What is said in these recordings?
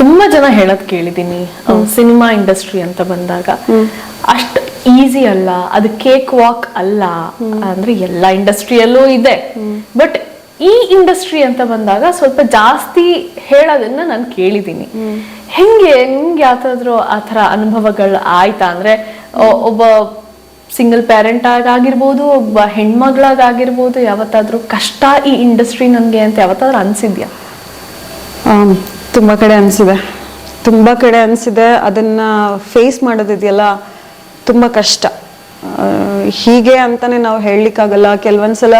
ತುಂಬಾ ಜನ ಹೇಳದ್ ಕೇಳಿದೀನಿ ಸಿನಿಮಾ ಇಂಡಸ್ಟ್ರಿ ಅಂತ ಬಂದಾಗ. ಅಷ್ಟ್ ಈಸಿ ಅಲ್ಲ ಅದು ಕೇಕ್ ವಾಕ್ ಅಲ್ಲ ಅಂದ್ರೆ ಎಲ್ಲಾ ಇಂಡಸ್ಟ್ರಿಯಲ್ಲೂ ಇದೆ. ಬಟ್ ಈ ಇಂಡಸ್ಟ್ರಿ ಅಂತ ಬಂದಾಗ ಸ್ವಲ್ಪ ಜಾಸ್ತಿ ಹೇಳೋದನ್ನ ನಾನು ಕೇಳಿದೀನಿ ಹೆಂಗೆ ನಿಮ್ಗೆ ಯಾವ್ದಾದ್ರು ಆ ಥರ ಅನುಭವಗಳು ಆಯ್ತಾ? ಅಂದ್ರೆ ಒಬ್ಬ ಸಿಂಗಲ್ ಪ್ಯಾರೆಂಟ್ ಆಗಿರ್ಬೋದು ಒಬ್ಬ ಹೆಣ್ಮಗಳಾಗಿರ್ಬೋದು ಯಾವತ್ತಾದ್ರೂ ಕಷ್ಟ ಈ ಇಂಡಸ್ಟ್ರಿ ನನಗೆ ಅಂತ ಯಾವತ್ತಾದ್ರೂ ಅನ್ಸಿದ್ಯಾ? ತುಂಬ ಕಡೆ ಅನಿಸಿದೆ. ತುಂಬ ಕಡೆ ಅನಿಸಿದೆ, ಅದನ್ನು ಫೇಸ್ ಮಾಡೋದಿದೆಯಲ್ಲ, ತುಂಬ ಕಷ್ಟ. ಹೀಗೆ ಅಂತಲೇ ನಾವು ಹೇಳಲಿಕ್ಕಾಗಲ್ಲ. ಕೆಲವೊಂದು ಸಲ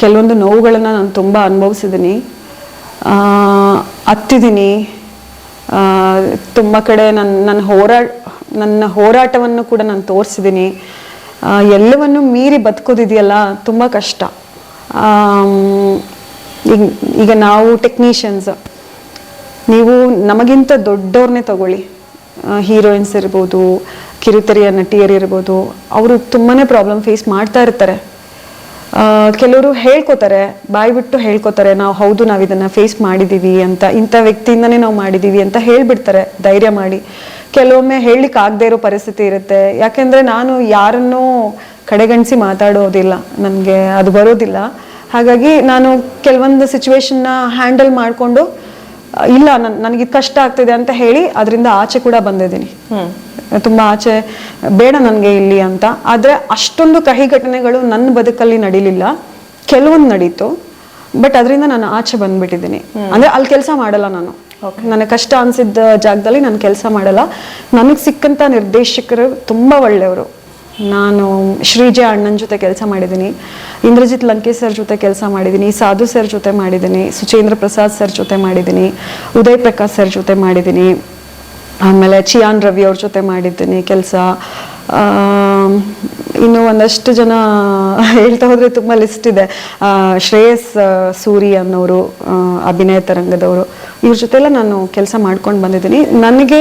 ಕೆಲವೊಂದು ನೋವುಗಳನ್ನು ನಾನು ತುಂಬ ಅನುಭವಿಸಿದ್ದೀನಿ ಹತ್ತಿದ್ದೀನಿ ತುಂಬ ಕಡೆ ನನ್ನ ನನ್ನ ಹೋರಾಟ ನನ್ನ ಹೋರಾಟವನ್ನು ಕೂಡ ನಾನು ತೋರಿಸಿದ್ದೀನಿ ಎಲ್ಲವನ್ನು ಮೀರಿ ಬದುಕೋದಿದೆಯಲ್ಲ, ತುಂಬ ಕಷ್ಟ. ಈಗ ಈಗ ನಾವು ಟೆಕ್ನಿಷಿಯನ್ಸ್ ನೀವು ನಮಗಿಂತ ದೊಡ್ಡವ್ರನ್ನೇ ತಗೊಳ್ಳಿ. ಹೀರೋಯಿನ್ಸ್ ಇರ್ಬೋದು, ಕಿರುತೆರೆಯ ನಟಿಯರು ಇರ್ಬೋದು, ಅವರು ತುಂಬಾ ಪ್ರಾಬ್ಲಮ್ ಫೇಸ್ ಮಾಡ್ತಾ ಇರ್ತಾರೆ. ಕೆಲವರು ಹೇಳ್ಕೊತಾರೆ, ಬಾಯಿ ಬಿಟ್ಟು ಹೇಳ್ಕೊತಾರೆ, ನಾವು ಹೌದು, ನಾವು ಇದನ್ನು ಫೇಸ್ ಮಾಡಿದ್ದೀವಿ ಅಂತ, ಇಂಥ ವ್ಯಕ್ತಿಯಿಂದನೇ ನಾವು ಮಾಡಿದ್ದೀವಿ ಅಂತ ಹೇಳಿಬಿಡ್ತಾರೆ, ಧೈರ್ಯ ಮಾಡಿ. ಕೆಲವೊಮ್ಮೆ ಹೇಳಲಿಕ್ಕೆ ಆಗದೆ ಇರೋ ಪರಿಸ್ಥಿತಿ ಇರುತ್ತೆ. ಯಾಕೆಂದರೆ ನಾನು ಯಾರನ್ನೂ ಕಡೆಗಣಿಸಿ ಮಾತಾಡೋದಿಲ್ಲ. ನನಗೆ ಅದು ಬರೋದಿಲ್ಲ. ಹಾಗಾಗಿ ನಾನು ಕೆಲವೊಂದು ಸಿಚುವೇಶನ್ನ ಹ್ಯಾಂಡಲ್ ಮಾಡಿಕೊಂಡು ಇಲ್ಲ ನನ್ ನನಗೆ ಇದು ಕಷ್ಟ ಆಗ್ತಿದೆ ಅಂತ ಹೇಳಿ ಅದರಿಂದ ಆಚೆ ಕೂಡ ಬಂದಿದ್ದೀನಿ. ತುಂಬ ಆಚೆ ಬೇಡ ನನಗೆ ಇಲ್ಲಿ ಅಂತ. ಆದರೆ ಅಷ್ಟೊಂದು ಕಹಿ ಘಟನೆಗಳು ನನ್ನ ಬದುಕಲ್ಲಿ ನಡೀಲಿಲ್ಲ. ಕೆಲವೊಂದು ನಡೀತು. ಬಟ್ ಅದರಿಂದ ನಾನು ಆಚೆ ಬಂದ್ಬಿಟ್ಟಿದ್ದೀನಿ. ಅಂದರೆ ಅಲ್ಲಿ ಕೆಲಸ ಮಾಡಲ್ಲ ನಾನು. ನನಗೆ ಕಷ್ಟ ಅನ್ಸಿದ್ದ ಜಾಗದಲ್ಲಿ ನಾನು ಕೆಲಸ ಮಾಡಲ್ಲ. ನನಗೆ ಸಿಕ್ಕಂಥ ನಿರ್ದೇಶಕರು ತುಂಬ ಒಳ್ಳೆಯವರು. ನಾನು ಶ್ರೀಜಯ ಅಣ್ಣನ ಜೊತೆ ಕೆಲಸ ಮಾಡಿದ್ದೀನಿ. ಇಂದ್ರಜಿತ್ ಲಂಕೇಶ್ ಸರ್ ಜೊತೆ ಕೆಲಸ ಮಾಡಿದ್ದೀನಿ. ಸಾಧು ಸರ್ ಜೊತೆ ಮಾಡಿದ್ದೀನಿ. ಸುಚೇಂದ್ರ ಪ್ರಸಾದ್ ಸರ್ ಜೊತೆ ಮಾಡಿದ್ದೀನಿ. ಉದಯ್ ಪ್ರಕಾಶ್ ಸರ್ ಜೊತೆ ಮಾಡಿದ್ದೀನಿ. ಆಮೇಲೆ ಚಿಯಾನ್ ರವಿ ಅವ್ರ ಜೊತೆ ಮಾಡಿದ್ದೀನಿ ಕೆಲಸ. ಇನ್ನು ಒಂದಷ್ಟು ಜನ ಹೇಳ್ತಾ ಹೋದ್ರೆ ತುಂಬ ಲಿಸ್ಟ್ ಇದೆ. ಶ್ರೇಯಸ್ ಸೂರಿ ಅನ್ನೋರು ಅಭಿನಯ ತರಂಗದವರು. ಇವ್ರ ಜೊತೆಲ್ಲ ನಾನು ಕೆಲಸ ಮಾಡ್ಕೊಂಡು ಬಂದಿದ್ದೀನಿ. ನನಗೆ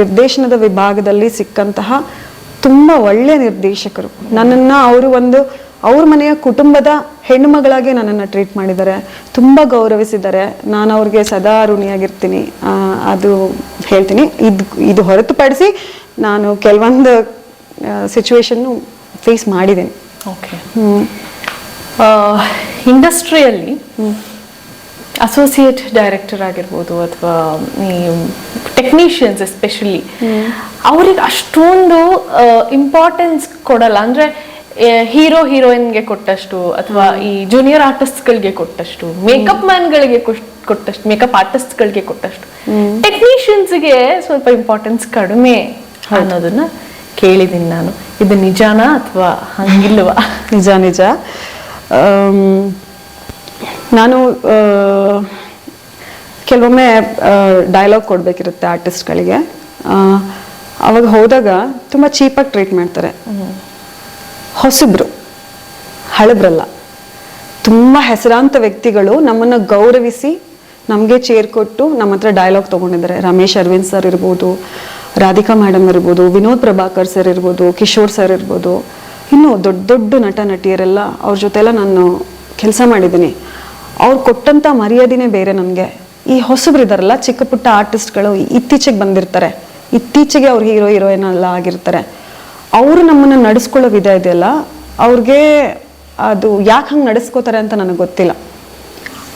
ನಿರ್ದೇಶನದ ವಿಭಾಗದಲ್ಲಿ ಸಿಕ್ಕಂತಹ ತುಂಬ ಒಳ್ಳೆಯ ನಿರ್ದೇಶಕರು. ನನ್ನನ್ನು ಅವರು ಒಂದು ಅವ್ರ ಮನೆಯ ಕುಟುಂಬದ ಹೆಣ್ಣು ಮಗಳಾಗಿ ನನ್ನನ್ನು ಟ್ರೀಟ್ ಮಾಡಿದ್ದಾರೆ. ತುಂಬ ಗೌರವಿಸಿದ್ದಾರೆ. ನಾನು ಅವ್ರಿಗೆ ಸದಾ ಋಣಿಯಾಗಿರ್ತೀನಿ. ಅದು ಹೇಳ್ತೀನಿ. ಇದು ಇದು ಹೊರತುಪಡಿಸಿ ನಾನು ಕೆಲವೊಂದು ಸಿಚುವೇಶನ್ನು ಫೇಸ್ ಮಾಡಿದ್ದೀನಿ. ಓಕೆ ಇಂಡಸ್ಟ್ರಿಯಲ್ಲಿ ಅಸೋಸಿಯೇಟ್ ಡೈರೆಕ್ಟರ್ ಆಗಿರ್ಬೋದು ಅಥವಾ ಈ ಟೆಕ್ನಿಷಿಯನ್ಸ್ ಎಸ್ಪೆಷಲಿ ಅವ್ರಿಗೆ ಅಷ್ಟೊಂದು ಇಂಪಾರ್ಟೆನ್ಸ್ ಕೊಡಲ್ಲ. ಅಂದ್ರೆ ಹೀರೋ ಹೀರೋಯಿನ್ಗೆ ಕೊಟ್ಟಷ್ಟು ಅಥವಾ ಈ ಜೂನಿಯರ್ ಆರ್ಟಿಸ್ಟ್ಗಳಿಗೆ ಕೊಟ್ಟಷ್ಟು ಮೇಕಪ್ ಮ್ಯಾನ್ಗಳಿಗೆ ಕೊಟ್ಟಷ್ಟು ಮೇಕಪ್ ಆರ್ಟಿಸ್ಟ್ಗಳಿಗೆ ಕೊಟ್ಟಷ್ಟು ಟೆಕ್ನಿಷಿಯನ್ಸ್ಗೆ ಸ್ವಲ್ಪ ಇಂಪಾರ್ಟೆನ್ಸ್ ಕಡಿಮೆ ಅನ್ನೋದನ್ನ ಕೇಳಿದ್ದೀನಿ ನಾನು. ಇದು ನಿಜಾನಾ ಅಥವಾ ಹಂಗಿಲ್ವಾ? ನಿಜ ನಿಜ. ನಾನು ಕೆಲವೊಮ್ಮೆ ಡೈಲಾಗ್ ಕೊಡಬೇಕಿರುತ್ತೆ ಆರ್ಟಿಸ್ಟ್ಗಳಿಗೆ ಅವಾಗ ಹೋದಾಗ ತುಂಬ ಚೀಪಾಗಿ ಟ್ರೀಟ್ ಮಾಡ್ತಾರೆ. ಹೊಸಬ್ರು, ಹಳಬ್ರಲ್ಲ. ತುಂಬ ಹೆಸರಾಂತ ವ್ಯಕ್ತಿಗಳು ನಮ್ಮನ್ನು ಗೌರವಿಸಿ ನಮಗೆ ಚೇರ್ ಕೊಟ್ಟು ನಮ್ಮ ಹತ್ರ ಡೈಲಾಗ್ ತೊಗೊಂಡಿದ್ದಾರೆ. ರಮೇಶ್ ಅರವಿಂದ್ ಸರ್ ಇರ್ಬೋದು, ರಾಧಿಕಾ ಮೇಡಮ್ ಇರ್ಬೋದು, ವಿನೋದ್ ಪ್ರಭಾಕರ್ ಸರ್ ಇರ್ಬೋದು, ಕಿಶೋರ್ ಸರ್ ಇರ್ಬೋದು. ಇನ್ನು ದೊಡ್ಡ ದೊಡ್ಡ ನಟ ನಟಿಯರೆಲ್ಲ ಅವ್ರ ಜೊತೆಲ್ಲ ನಾನು ಕೆಲಸ ಮಾಡಿದ್ದೀನಿ. ಅವ್ರು ಕೊಟ್ಟಂಥ ಮರ್ಯಾದೆನೇ ಬೇರೆ ನನಗೆ ಈ ಹೊಸಬ್ರಿದಾರಲ್ಲ ಚಿಕ್ಕ ಪುಟ್ಟ ಆರ್ಟಿಸ್ಟ್ಗಳು ಇತ್ತೀಚೆಗೆ ಬಂದಿರ್ತಾರೆ. ಇತ್ತೀಚೆಗೆ ಅವ್ರು ಹೀರೋ ಹೀರೋಯಿನ್ ಎಲ್ಲ ಆಗಿರ್ತಾರೆ. ಅವರು ನಮ್ಮನ್ನು ನಡೆಸ್ಕೊಳ್ಳೋ ವಿಧ ಇದೆಯಲ್ಲ, ಅವ್ರಿಗೆ ಅದು ಯಾಕೆ ಹಂಗೆ ನಡೆಸ್ಕೋತಾರೆ ಅಂತ ನನಗೆ ಗೊತ್ತಿಲ್ಲ.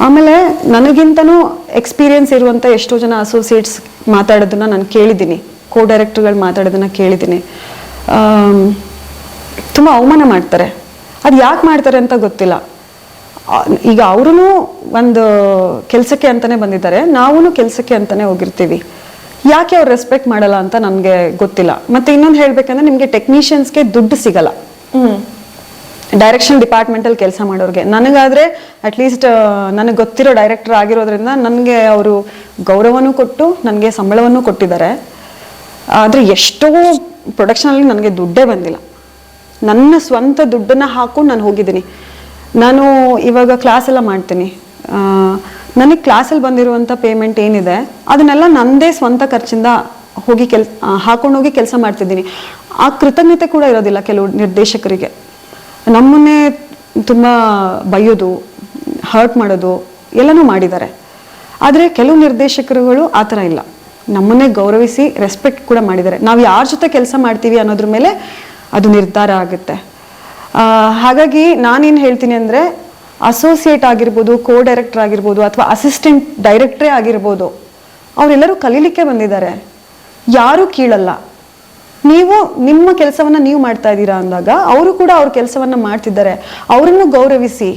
ಆಮೇಲೆ ನನಗಿಂತನೂ ಎಕ್ಸ್ಪೀರಿಯನ್ಸ್ ಇರುವಂಥ ಎಷ್ಟೋ ಜನ ಅಸೋಸಿಯೇಟ್ಸ್ ಮಾತಾಡೋದನ್ನ ನಾನು ಕೇಳಿದ್ದೀನಿ. ಕೋ ಡೈರೆಕ್ಟರ್ಗಳು ಮಾತಾಡೋದನ್ನ ಕೇಳಿದ್ದೀನಿ. ತುಂಬ ಅವಮಾನ ಮಾಡ್ತಾರೆ. ಅದು ಯಾಕೆ ಮಾಡ್ತಾರೆ ಅಂತ ಗೊತ್ತಿಲ್ಲ. ಈಗ ಅವರು ಒಂದು ಕೆಲಸಕ್ಕೆ ಅಂತಾನೆ ಬಂದಿದ್ದಾರೆ ನಾವೂ ಕೆಲಸಕ್ಕೆ ಅಂತಾನೆ ಹೋಗಿರ್ತೀವಿ. ಯಾಕೆ ಅವ್ರು ರೆಸ್ಪೆಕ್ಟ್ ಮಾಡಲ್ಲ ಅಂತ ನನಗೆ ಗೊತ್ತಿಲ್ಲ. ಮತ್ತೆ ಇನ್ನೊಂದು ಹೇಳಬೇಕಂದ್ರೆ ನಿಮಗೆ ಟೆಕ್ನಿಷಿಯನ್ಸ್ಗೆ ದುಡ್ಡು ಸಿಗಲ್ಲ. ಡೈರೆಕ್ಷನ್ ಡಿಪಾರ್ಟ್ಮೆಂಟಲ್ಲಿ ಕೆಲಸ ಮಾಡೋರಿಗೆ. ನನಗಾದರೆ ಅಟ್ಲೀಸ್ಟ್ ನನಗೆ ಗೊತ್ತಿರೋ ಡೈರೆಕ್ಟರ್ ಆಗಿರೋದ್ರಿಂದ ನನಗೆ ಅವರು ಗೌರವನೂ ಕೊಟ್ಟು ನನಗೆ ಸಂಬಳವನ್ನು ಕೊಟ್ಟಿದ್ದಾರೆ. ಆದರೆ ಎಷ್ಟೋ ಪ್ರೊಡಕ್ಷನಲ್ಲಿ ನನಗೆ ದುಡ್ಡೇ ಬಂದಿಲ್ಲ. ನನ್ನ ಸ್ವಂತ ದುಡ್ಡನ್ನು ಹಾಕೊಂಡು ನಾನು ಹೋಗಿದ್ದೀನಿ. ನಾನು ಇವಾಗ ಕ್ಲಾಸ್ ಎಲ್ಲ ಮಾಡ್ತೀನಿ. ನನಗೆ ಕ್ಲಾಸಲ್ಲಿ ಬಂದಿರುವಂಥ ಪೇಮೆಂಟ್ ಏನಿದೆ, ಅದನ್ನೆಲ್ಲ ನನ್ನದೇ ಸ್ವಂತ ಖರ್ಚಿಂದ ಹೋಗಿ ಕೆಲ್ ಹಾಕೊಂಡು ಹೋಗಿ ಕೆಲಸ ಮಾಡ್ತಿದ್ದೀನಿ. ಆ ಕೃತಜ್ಞತೆ ಕೂಡ ಇರೋದಿಲ್ಲ ಕೆಲವು ನಿರ್ದೇಶಕರಿಗೆ. ನಮ್ಮನ್ನೇ ತುಂಬ ಬೈಯೋದು ಹರ್ಟ್ ಮಾಡೋದು ಎಲ್ಲನೂ ಮಾಡಿದ್ದಾರೆ. ಆದರೆ ಕೆಲವು ನಿರ್ದೇಶಕರುಗಳು ಆ ಥರ ಇಲ್ಲ. ನಮ್ಮನ್ನೇ ಗೌರವಿಸಿ ರೆಸ್ಪೆಕ್ಟ್ ಕೂಡ ಮಾಡಿದ್ದಾರೆ. ನಾವು ಯಾರ ಜೊತೆ ಕೆಲಸ ಮಾಡ್ತೀವಿ ಅನ್ನೋದ್ರ ಮೇಲೆ ಅದು ನಿರ್ಧಾರ ಆಗುತ್ತೆ. ಹಾಗಾಗಿ ನಾನೇನು ಹೇಳ್ತೀನಿ ಅಂದರೆ ಅಸೋಸಿಯೇಟ್ ಆಗಿರ್ಬೋದು ಕೋ ಡೈರೆಕ್ಟರ್ ಆಗಿರ್ಬೋದು, ಅಥವಾ ಅಸಿಸ್ಟೆಂಟ್ ಡೈರೆಕ್ಟ್ರೇ ಆಗಿರ್ಬೋದು, ಅವರೆಲ್ಲರೂ ಕಲೀಲಿಕ್ಕೆ ಬಂದಿದ್ದಾರೆ. ಯಾರೂ ಕೀಳಲ್ಲ. ನೀವು ನಿಮ್ಮ ಕೆಲಸವನ್ನು ನೀವು ಮಾಡ್ತಾ ಇದ್ದೀರಾ ಅಂದಾಗ, ಅವರು ಕೂಡ ಅವ್ರ ಕೆಲಸವನ್ನು ಮಾಡ್ತಿದ್ದಾರೆ. ಅವರನ್ನು ಗೌರವಿಸಿ,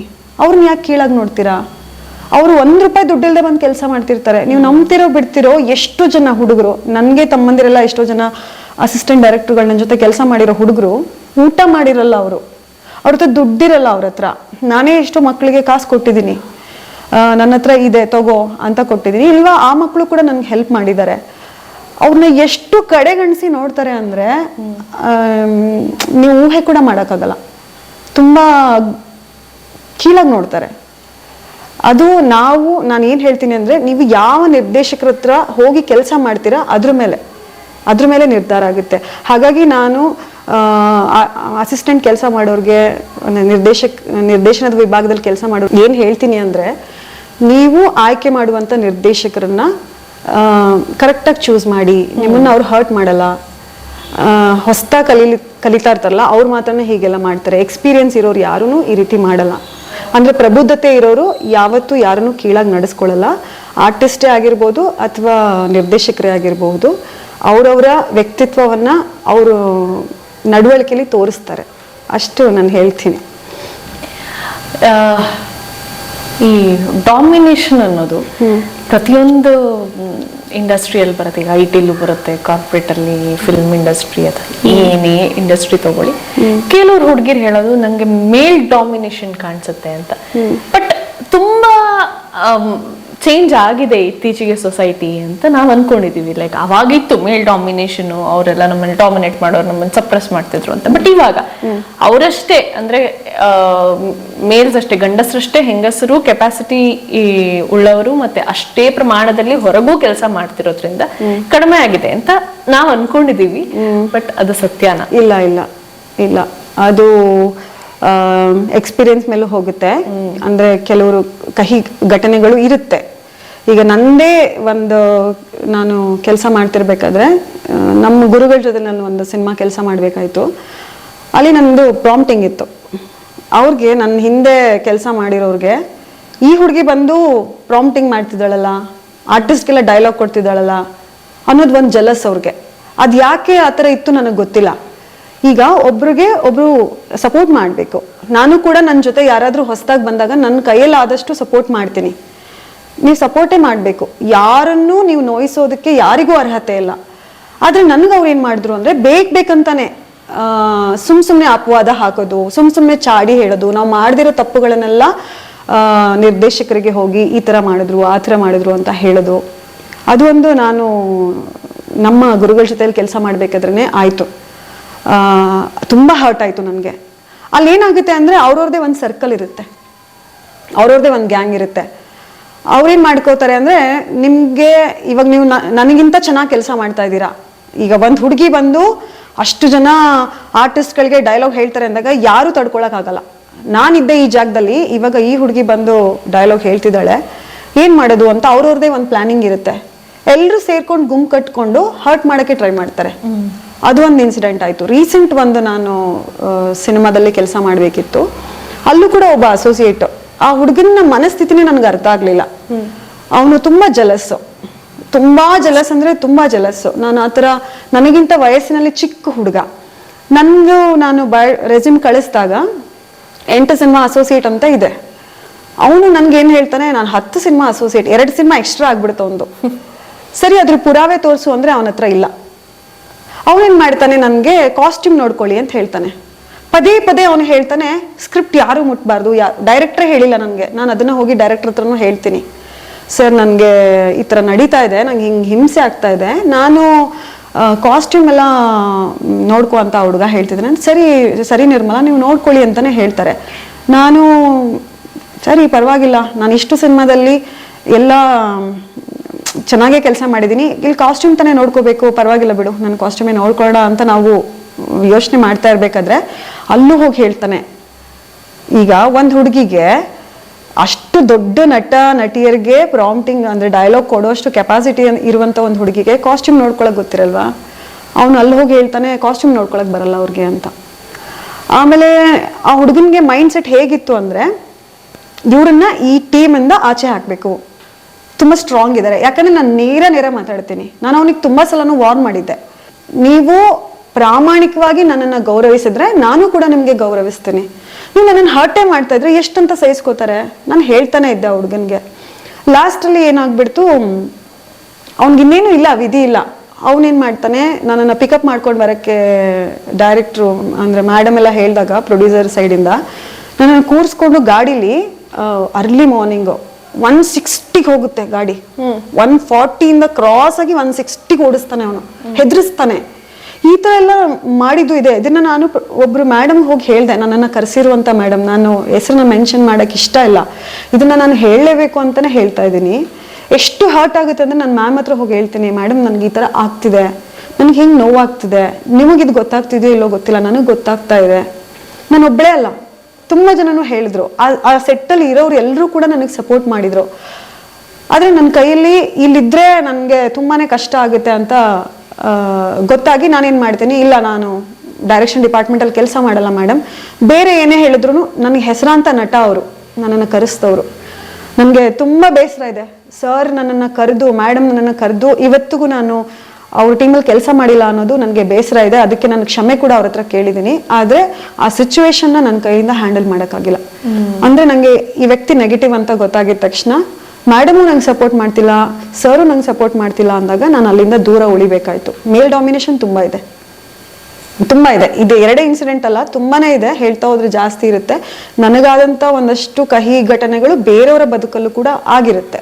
ಅವ್ರನ್ನ ಯಾಕೆ ಕೀಳಾಗಿ ನೋಡ್ತೀರಾ? ಅವರು ಒಂದು ರೂಪಾಯಿ ದುಡ್ಡಿಲ್ಲದೆ ಬಂದು ಕೆಲಸ ಮಾಡ್ತಿರ್ತಾರೆ. ನೀವು ನಂಬ್ತಿರೋ, ಬಿಡ್ತಿರೋ ಎಷ್ಟು ಜನ ಹುಡುಗರು, ನನಗೆ ತಮ್ಮಂದಿರೆಲ್ಲ ಎಷ್ಟೋ ಜನ ಅಸಿಸ್ಟೆಂಟ್ ಡೈರೆಕ್ಟರ್ಗಳ ಜೊತೆ ಕೆಲಸ ಮಾಡಿರೋ ಹುಡುಗರು, ಊಟ ಮಾಡಿರಲ್ಲ ಅವರು. ಅವ್ರ ಹತ್ರ ದುಡ್ಡಿರಲ್ಲ ಅವ್ರ ಹತ್ರ ನಾನೇ ಎಷ್ಟೋ ಮಕ್ಕಳಿಗೆ ಕಾಸು ಕೊಟ್ಟಿದ್ದೀನಿ. ನನ್ನ ಹತ್ರ ಇದೆ, ತಗೋ ಅಂತ ಕೊಟ್ಟಿದ್ದೀನಿ. ಇಲ್ವಾ, ಆ ಮಕ್ಕಳು ಕೂಡ ನನ್ಗೆ ಹೆಲ್ಪ್ ಮಾಡಿದ್ದಾರೆ. ಅವ್ರನ್ನ ಎಷ್ಟು ಕಡೆಗಣಿಸಿ ನೋಡ್ತಾರೆ ಅಂದರೆ ನೀವು ಊಹೆ ಕೂಡ ಮಾಡೋಕ್ಕಾಗಲ್ಲ. ತುಂಬ ಕೀಳಾಗಿ ನೋಡ್ತಾರೆ. ಅದು ನಾವು, ನಾನು ಏನು ಹೇಳ್ತೀನಿ ಅಂದರೆ, ನೀವು ಯಾವ ನಿರ್ದೇಶಕರ ಹತ್ರ ಹೋಗಿ ಕೆಲಸ ಮಾಡ್ತೀರಾ, ಅದ್ರ ಮೇಲೆ. ಅದ್ರ ಮೇಲೆ ನಿರ್ಧಾರ ಆಗುತ್ತೆ. ಹಾಗಾಗಿ ನಾನು ಅಸಿಸ್ಟೆಂಟ್ ಕೆಲಸ ಮಾಡೋರಿಗೆ ನಿರ್ದೇಶಕ್, ನಿರ್ದೇಶನದ ವಿಭಾಗದಲ್ಲಿ ಕೆಲಸ ಮಾಡೋ ಏನು ಹೇಳ್ತೀನಿ ಅಂದರೆ, ನೀವು ಆಯ್ಕೆ ಮಾಡುವಂಥ ನಿರ್ದೇಶಕರನ್ನ ಕರೆಕ್ಟಾಗಿ ಚೂಸ್ ಮಾಡಿ, ನಿಮ್ಮನ್ನು ಅವ್ರು ಹರ್ಟ್ ಮಾಡಲ್ಲ. ಹೊಸ್ತಾ ಕಲೀಲಿ ಕಲಿತಾ ಇರ್ತಾರಲ್ಲ ಅವ್ರು ಮಾತನ್ನ ಹೀಗೆಲ್ಲ ಮಾಡ್ತಾರೆ. ಎಕ್ಸ್ಪೀರಿಯನ್ಸ್ ಇರೋರು ಯಾರೂ ಈ ರೀತಿ ಮಾಡಲ್ಲ. ಅಂದರೆ ಪ್ರಬುದ್ಧತೆ ಇರೋರು ಯಾವತ್ತೂ ಯಾರನ್ನು ಕೀಳಾಗಿ ನಡೆಸ್ಕೊಳ್ಳಲ್ಲ. ಆರ್ಟಿಸ್ಟೇ ಆಗಿರ್ಬೋದು ಅಥವಾ ನಿರ್ದೇಶಕರೇ ಆಗಿರ್ಬೋದು, ಅವರವರ ವ್ಯಕ್ತಿತ್ವವನ್ನು ಅವರು ನಡವಳಿಕೆಯಲ್ಲಿ ತೋರಿಸ್ತಾರೆ. ಅಷ್ಟು ನಾನು ಹೇಳ್ತೀನಿ. ಈ ಡಾಮಿನೇಷನ್ ಅನ್ನೋದು ಪ್ರತಿಯೊಂದು ಇಂಡಸ್ಟ್ರಿಯಲ್ಲಿ ಬರುತ್ತೆ ಈಗ ಐ ಟಿಲೂ ಬರುತ್ತೆ ಕಾರ್ಪೊರೇಟಲ್ಲಿ ಫಿಲ್ಮ್ ಇಂಡಸ್ಟ್ರಿ ಅಥವಾ ಏನೇ ಇಂಡಸ್ಟ್ರಿ ತಗೊಳ್ಳಿ. ಕೆಲವ್ರು ಹುಡುಗಿರು ಹೇಳೋದು ನನಗೆ ಮೇಲ್ ಡಾಮಿನೇಷನ್ ಕಾಣಿಸುತ್ತೆ ಅಂತ. ಬಟ್ ತುಂಬಾ ಚೇಂಜ್ ಆಗಿದೆ ಇತ್ತೀಚೆಗೆ ಸೊಸೈಟಿ ಅಂತ ನಾವು ಅನ್ಕೊಂಡಿದೀವಿ. ಲೈಕ್ ಅವಾಗಿತ್ತು ಮೇಲ್ ಡಾಮಿನೇಷನ್ ಅವರೆಲ್ಲ ನಮ್ಮನ್ನ ಡಾಮಿನೇಟ್ ಮಾಡೋರು ನಮ್ಮನ್ನ ಸಪ್ರೆಸ್ ಮಾಡ್ತಿದ್ರು ಅಂತ. ಬಟ್ ಇವಾಗ ಅವರಷ್ಟೇ ಅಂದ್ರೆ ಮೇಲ್ಸ್ ಅಷ್ಟೇ ಗಂಡಸರಷ್ಟೇ ಹೆಂಗಸರು ಕೆಪಾಸಿಟಿ ಉಳ್ಳವರು ಮತ್ತೆ ಅಷ್ಟೇ ಪ್ರಮಾಣದಲ್ಲಿ ಹೊರಗೂ ಕೆಲಸ ಮಾಡ್ತಿರೋದ್ರಿಂದ ಕಡಿಮೆ ಆಗಿದೆ ಅಂತ ನಾವು ಅನ್ಕೊಂಡಿದೀವಿ. ಬಟ್ ಅದು ಸತ್ಯನ? ಇಲ್ಲ ಇಲ್ಲ ಇಲ್ಲ. ಅದು ಎಕ್ಸ್ಪೀರಿಯನ್ಸ್ ಮೇಲೂ ಹೋಗುತ್ತೆ. ಅಂದರೆ ಕೆಲವರು ಕಹಿ ಘಟನೆಗಳು ಇರುತ್ತೆ. ಈಗ ನಂದೇ ಒಂದು, ನಾನು ಕೆಲಸ ಮಾಡ್ತಿರ್ಬೇಕಾದ್ರೆ ನಮ್ಮ ಗುರುಗಳ ಜೊತೆ ನಾನು ಒಂದು ಸಿನಿಮಾ ಕೆಲಸ ಮಾಡಬೇಕಾಯ್ತು. ಅಲ್ಲಿ ನಂದು ಪ್ರಾಂಪ್ಟಿಂಗ್ ಇತ್ತು. ಅವ್ರಿಗೆ ನನ್ನ ಹಿಂದೆ ಕೆಲಸ ಮಾಡಿರೋರಿಗೆ, ಈ ಹುಡುಗಿ ಬಂದು ಪ್ರಾಂಪ್ಟಿಂಗ್ ಮಾಡ್ತಿದ್ದಾಳಲ್ಲ ಆರ್ಟಿಸ್ಟ್ಗೆಲ್ಲ ಡೈಲಾಗ್ ಕೊಡ್ತಿದ್ದಾಳಲ್ಲ ಅನ್ನೋದು ಒಂದು ಜಲಸ್ ಅವ್ರಿಗೆ. ಅದು ಯಾಕೆ ಆ ಥರ ಇತ್ತು ನನಗೆ ಗೊತ್ತಿಲ್ಲ. ಈಗ ಒಬ್ರಿಗೆ ಒಬ್ರು ಸಪೋರ್ಟ್ ಮಾಡಬೇಕು. ನಾನು ಕೂಡ ನನ್ನ ಜೊತೆ ಯಾರಾದರೂ ಹೊಸದಾಗಿ ಬಂದಾಗ ನನ್ನ ಕೈಯಲ್ಲಿ ಆದಷ್ಟು ಸಪೋರ್ಟ್ ಮಾಡ್ತೀನಿ. ನೀವು ಸಪೋರ್ಟೇ ಮಾಡಬೇಕು. ಯಾರನ್ನೂ ನೀವು ನೋಯಿಸೋದಕ್ಕೆ ಯಾರಿಗೂ ಅರ್ಹತೆ ಇಲ್ಲ. ಆದರೆ ನನಗೆ ಅವ್ರು ಏನು ಮಾಡಿದ್ರು ಅಂದರೆ ಬೇಕು ಬೇಕಂತಾನೆ ಸುಮ್ಮ ಸುಮ್ ಸುಮ್ನೆ ಅಪವಾದ ಹಾಕೋದು, ಸುಮ್ ಸುಮ್ಮನೆ ಚಾಡಿ ಹೇಳೋದು, ನಾವು ಮಾಡದಿರೋ ತಪ್ಪುಗಳನ್ನೆಲ್ಲ ನಿರ್ದೇಶಕರಿಗೆ ಹೋಗಿ ಈ ಥರ ಮಾಡಿದ್ರು, ಆ ಥರ ಮಾಡಿದ್ರು ಅಂತ ಹೇಳೋದು. ಅದು ಒಂದು ನಾನು ನಮ್ಮ ಗುರುಗಳ ಜೊತೆಯಲ್ಲಿ ಕೆಲಸ ಮಾಡಬೇಕಾದ್ರೆ ಆಯ್ತು. ತುಂಬಾ ಹರ್ಟ್ ಆಯಿತು ನನಗೆ. ಅಲ್ಲಿ ಏನಾಗುತ್ತೆ ಅಂದರೆ ಅವ್ರವ್ರದೇ ಒಂದು ಸರ್ಕಲ್ ಇರುತ್ತೆ. ಅವ್ರವ್ರದೇ ಒಂದು ಗ್ಯಾಂಗ್ ಇರುತ್ತೆ. ಅವ್ರೇನು ಮಾಡ್ಕೋತಾರೆ ಅಂದರೆ ನಿಮಗೆ ಇವಾಗ ನೀವು ನನಗಿಂತ ಚೆನ್ನಾಗಿ ಕೆಲಸ ಮಾಡ್ತಾ ಇದ್ದೀರಾ. ಈಗ ಒಂದು ಹುಡುಗಿ ಬಂದು ಅಷ್ಟು ಜನ ಆರ್ಟಿಸ್ಟ್ಗಳಿಗೆ ಡೈಲಾಗ್ ಹೇಳ್ತಾರೆ ಅಂದಾಗ ಯಾರು ತಡ್ಕೊಳಕ್ಕಾಗಲ್ಲ ನಾನಿದ್ದೆ ಈ ಜಾಗದಲ್ಲಿ, ಇವಾಗ ಈ ಹುಡುಗಿ ಬಂದು ಡೈಲಾಗ್ ಹೇಳ್ತಿದ್ದಾಳೆ. ಏನು ಮಾಡೋದು ಅಂತ ಅವ್ರವ್ರದೇ ಒಂದು ಪ್ಲಾನಿಂಗ್ ಇರುತ್ತೆ. ಎಲ್ಲರೂ ಸೇರ್ಕೊಂಡು ಗುಂಪು ಕಟ್ಕೊಂಡು ಹರ್ಟ್ ಮಾಡೋಕ್ಕೆ ಟ್ರೈ ಮಾಡ್ತಾರೆ. ಅದು ಒಂದು ಇನ್ಸಿಡೆಂಟ್ ಆಯಿತು. ರೀಸೆಂಟ್ ಒಂದು ನಾನು ಸಿನಿಮಾದಲ್ಲಿ ಕೆಲಸ ಮಾಡಬೇಕಿತ್ತು. ಅಲ್ಲೂ ಕೂಡ ಒಬ್ಬ ಅಸೋಸಿಯೇಟ್ ಆ ಹುಡುಗನ ಮನಸ್ಥಿತಿನೇ ನನಗೆ ಅರ್ಥ ಆಗಲಿಲ್ಲ. ಅವನು ತುಂಬ ಜಲಸ್ಸು ತುಂಬ ಜಲಸ್ ಅಂದರೆ ತುಂಬ ಜಲಸ್ಸು ನಾನು ಆ ಥರ ನನಗಿಂತ ವಯಸ್ಸಿನಲ್ಲಿ ಚಿಕ್ಕ ಹುಡುಗ. ನಂದು ನಾನು ಬ ರೆಸ್ಯೂಮ್ ಕಳಿಸಿದಾಗ ಎಂಟು ಸಿನಿಮಾ ಅಸೋಸಿಯೇಟ್ ಅಂತ ಇದೆ. ಅವನು ನನಗೆ ಏನು ಹೇಳ್ತಾನೆ, ನಾನು ಹತ್ತು ಸಿನಿಮಾ ಅಸೋಸಿಯೇಟ್ ಎರಡು ಸಿನಿಮಾ ಎಕ್ಸ್ಟ್ರಾ ಆಗ್ಬಿಡ್ತು ಒಂದು. ಸರಿ, ಅದ್ರ ಪುರಾವೆ ತೋರಿಸು ಅಂದರೆ ಅವನ ಹತ್ರ ಇಲ್ಲ. ಅವನೇನ್ ಮಾಡ್ತಾನೆ ನನಗೆ ಕಾಸ್ಟ್ಯೂಮ್ ನೋಡ್ಕೊಳ್ಳಿ ಅಂತ ಹೇಳ್ತಾನೆ. ಪದೇ ಪದೇ ಅವನು ಹೇಳ್ತಾನೆ ಸ್ಕ್ರಿಪ್ಟ್ ಯಾರು ಮುಟ್ಬಾರ್ದು, ಯಾ ಡೈರೆಕ್ಟ್ರೇ ಹೇಳಿಲ್ಲ ನನಗೆ. ನಾನು ಅದನ್ನು ಹೋಗಿ ಡೈರೆಕ್ಟ್ರ್ ಹತ್ರನೂ ಹೇಳ್ತೀನಿ. ಸರ್ ನನಗೆ ಈ ಥರ ನಡೀತಾ ಇದೆ, ನಂಗೆ ಹಿಂಗೆ ಹಿಂಸೆ ಆಗ್ತಾ ಇದೆ. ನಾನು ಕಾಸ್ಟ್ಯೂಮ್ ಎಲ್ಲ ನೋಡ್ಕೋ ಅಂತ ಹುಡುಗ ಹೇಳ್ತಿದ್ದಾನೆ ಸರಿ ಸರಿ ನಿರ್ಮಲ, ನೀವು ನೋಡ್ಕೊಳ್ಳಿ ಅಂತಲೇ ಹೇಳ್ತಾರೆ. ನಾನು, ಸರಿ, ಪರವಾಗಿಲ್ಲ. ನಾನು ಇಷ್ಟು ಸಿನಿಮಾದಲ್ಲಿ ಎಲ್ಲ ಚೆನ್ನಾಗೇ ಕೆಲಸ ಮಾಡಿದ್ದೀನಿ ಇಲ್ಲಿ ಕಾಸ್ಟ್ಯೂಮ್ ತಾನೇ ನೋಡ್ಕೋಬೇಕು, ಪರವಾಗಿಲ್ಲ ಬಿಡು. ನನ್ನ ಕಾಸ್ಟ್ಯೂಮೇ ನೋಡ್ಕೊಳ್ಳೋಣ ಅಂತ ನಾವು ಯೋಚನೆ ಮಾಡ್ತಾ ಇರ್ಬೇಕಾದ್ರೆ ಅಲ್ಲೂ ಹೋಗಿ ಹೇಳ್ತಾನೆ. ಈಗ ಒಂದು ಹುಡುಗಿಗೆ ಅಷ್ಟು ದೊಡ್ಡ ನಟ, ನಟಿಯರಿಗೆ ಪ್ರಾಂಪ್ಟಿಂಗ್ ಅಂದರೆ ಡೈಲಾಗ್ ಕೊಡೋಷ್ಟು ಕೆಪಾಸಿಟಿ ಇರುವಂಥ ಒಂದು ಹುಡುಗಿಗೆ ಕಾಸ್ಟ್ಯೂಮ್ ನೋಡ್ಕೊಳಕ್ ಗೊತ್ತಿರಲ್ವಾ? ಅವನು ಅಲ್ಲಿ ಹೋಗಿ ಹೇಳ್ತಾನೆ ಕಾಸ್ಟ್ಯೂಮ್ ನೋಡ್ಕೊಳಕ್ ಬರಲ್ಲ ಅವ್ರಿಗೆ ಅಂತ. ಆಮೇಲೆ ಆ ಹುಡುಗನಿಗೆ ಮೈಂಡ್ ಸೆಟ್ ಹೇಗಿತ್ತು ಅಂದರೆ ಇವರನ್ನು ಈ ಟೀಮಿಂದ ಆಚೆ ಹಾಕಬೇಕು. ತುಂಬಾ ಸ್ಟ್ರಾಂಗ್ ಇದ್ದಾರೆ ಯಾಕಂದ್ರೆ ನಾನು ನೇರ ನೇರ ಮಾತಾಡ್ತೀನಿ. ನಾನು ಅವನಿಗೆ ತುಂಬ ಸಲನೂ ವಾರ್ನ್ ಮಾಡಿದ್ದೆ. ನೀವು ಪ್ರಾಮಾಣಿಕವಾಗಿ ನನ್ನನ್ನು ಗೌರವಿಸಿದ್ರೆ ನಾನು ಕೂಡ ನಿಮಗೆ ಗೌರವಿಸ್ತೀನಿ. ನೀವು ನನ್ನನ್ನು ಹರ್ಟೆ ಮಾಡ್ತಾ ಇದ್ರೆ ಎಷ್ಟಂತ ಸಹಿಸ್ಕೋತಾರೆ? ನಾನು ಹೇಳ್ತಾನೆ ಇದ್ದೆ ಆ ಹುಡುಗನ್ಗೆ. ಲಾಸ್ಟಲ್ಲಿ ಏನಾಗ್ಬಿಡ್ತು, ಅವ್ನಿಗೆ ಇನ್ನೇನು ಇಲ್ಲ, ವಿಧಿ ಇಲ್ಲ. ಅವನೇನು ಮಾಡ್ತಾನೆ, ನನ್ನನ್ನು ಪಿಕಪ್ ಮಾಡ್ಕೊಂಡು ಬರೋಕ್ಕೆ ಡೈರೆಕ್ಟ್ರು ಅಂದರೆ ಮ್ಯಾಡಮ್ ಎಲ್ಲ ಹೇಳಿದಾಗ ಪ್ರೊಡ್ಯೂಸರ್ ಸೈಡಿಂದ ನನ್ನನ್ನು ಕೂರಿಸ್ಕೊಂಡು ಗಾಡೀಲಿ ಅರ್ಲಿ ಮಾರ್ನಿಂಗು ಒನ್ ಸಿಕ್ಸ್ಟಿಗೆ ಹೋಗುತ್ತೆ ಗಾಡಿ. ಒನ್ ಫಾರ್ಟಿಯಿಂದ ಕ್ರಾಸ್ ಆಗಿ ಒನ್ ಸಿಕ್ಸ್ಟಿಗೆ ಓಡಿಸ್ತಾನೆ ಅವನು. ಹೆದರಿಸ್ತಾನೆ. ಈ ಥರ ಎಲ್ಲ ಮಾಡಿದ್ದು ಇದೆ. ಇದನ್ನ ನಾನು ಒಬ್ರು ಮೇಡಮ್ ಹೋಗಿ ಹೇಳ್ದೆ. ನನ್ನನ್ನು ಕರೆಸಿರುವಂಥ ಮೇಡಮ್ ನಾನು ಹೆಸರನ್ನ ಮೆನ್ಷನ್ ಮಾಡೋಕ್ಕೆ ಇಷ್ಟ ಇಲ್ಲ. ಇದನ್ನ ನಾನು ಹೇಳಲೇಬೇಕು ಅಂತಲೇ ಹೇಳ್ತಾ ಇದ್ದೀನಿ. ಎಷ್ಟು ಹರ್ಟ್ ಆಗುತ್ತೆ ಅಂದ್ರೆ ನಾನು ಮ್ಯಾಮ್ ಹತ್ರ ಹೋಗಿ ಹೇಳ್ತೀನಿ. ಮೇಡಮ್ ನನಗೆ ಈ ಥರ ಆಗ್ತಿದೆ. ನನಗೆ ಹೆಂಗೆ ನೋವಾಗ್ತಿದೆ. ನಿಮಗಿದು ಇದು ಗೊತ್ತಾಗ್ತಿದೆಯೋ ಇಲ್ಲೋ ಗೊತ್ತಿಲ್ಲ. ನನಗೆ ಗೊತ್ತಾಗ್ತಾ ಇದೆ. ನಾನು ಒಬ್ಬಳೇ ಅಲ್ಲ. ತುಂಬ ಜನನು ಹೇಳಿದ್ರು. ಆ- ಸೆಟ್ಟಲ್ಲಿ ಇರೋರು ಎಲ್ಲರೂ ಕೂಡ ನನಗೆ ಸಪೋರ್ಟ್ ಮಾಡಿದ್ರು. ಆದರೆ ನನ್ನ ಕೈಯಲ್ಲಿ ಇಲ್ಲಿದ್ರೆ ನನಗೆ ತುಂಬಾನೇ ಕಷ್ಟ ಆಗುತ್ತೆ ಅಂತ ಗೊತ್ತಾಗಿ ನಾನೇನು ಮಾಡ್ತೀನಿ. ಇಲ್ಲ, ನಾನು ಡೈರೆಕ್ಷನ್ ಡಿಪಾರ್ಟ್ಮೆಂಟಲ್ಲಿ ಕೆಲಸ ಮಾಡಲ್ಲ ಮೇಡಮ್ ಬೇರೆ ಏನೇ ಹೇಳಿದ್ರು ನನಗೆ ಹೆಸರಾಂತ ನಟ ಅವರು, ನನ್ನನ್ನು ಕರೆಸ್ತವ್ರು. ನನಗೆ ತುಂಬ ಬೇಸರ ಇದೆ. ಸರ್ ನನ್ನನ್ನು ಕರೆದು ಮೇಡಮ್ ನನ್ನನ್ನು ಕರೆದು ಇವತ್ತಿಗೂ ನಾನು ಅವ್ರ ಟೀಮಲ್ಲಿ ಕೆಲಸ ಮಾಡಿಲ್ಲ ಅನ್ನೋದು ನನಗೆ ಬೇಸರ ಇದೆ. ಅದಕ್ಕೆ ನಾನು ಕ್ಷಮೆ ಕೂಡ ಅವ್ರ ಹತ್ರ ಕೇಳಿದ್ದೀನಿ ಆದರೆ ಆ ಸಿಚುವೇಶನ್ನ ನನ್ನ ಕೈಯಿಂದ ಹ್ಯಾಂಡಲ್ ಮಾಡೋಕ್ಕಾಗಿಲ್ಲ. ಅಂದರೆ ನನಗೆ ಈ ವ್ಯಕ್ತಿ ನೆಗೆಟಿವ್ ಅಂತ ಗೊತ್ತಾಗಿದ ತಕ್ಷಣ ಮೇಡಮು ನಂಗೆ ಸಪೋರ್ಟ್ ಮಾಡ್ತಿಲ್ಲ ಸರು ನಂಗೆ ಸಪೋರ್ಟ್ ಮಾಡ್ತಿಲ್ಲ ಅಂದಾಗ ನಾನು ಅಲ್ಲಿಂದ ದೂರ ಉಳಿಬೇಕಾಯ್ತು. ಮೇಲ್ ಡಾಮಿನೇಷನ್ ತುಂಬ ಇದೆ. ತುಂಬ ಇದೆ. ಇದು ಎರಡೇ ಇನ್ಸಿಡೆಂಟ್ ಅಲ್ಲ, ತುಂಬಾನೇ ಇದೆ. ಹೇಳ್ತಾ ಹೋದ್ರೆ ಜಾಸ್ತಿ ಇರುತ್ತೆ. ನನಗಾದಂತ ಒಂದಷ್ಟು ಕಹಿ ಘಟನೆಗಳು ಬೇರೆಯವರ ಬದುಕಲ್ಲೂ ಕೂಡ ಆಗಿರುತ್ತೆ.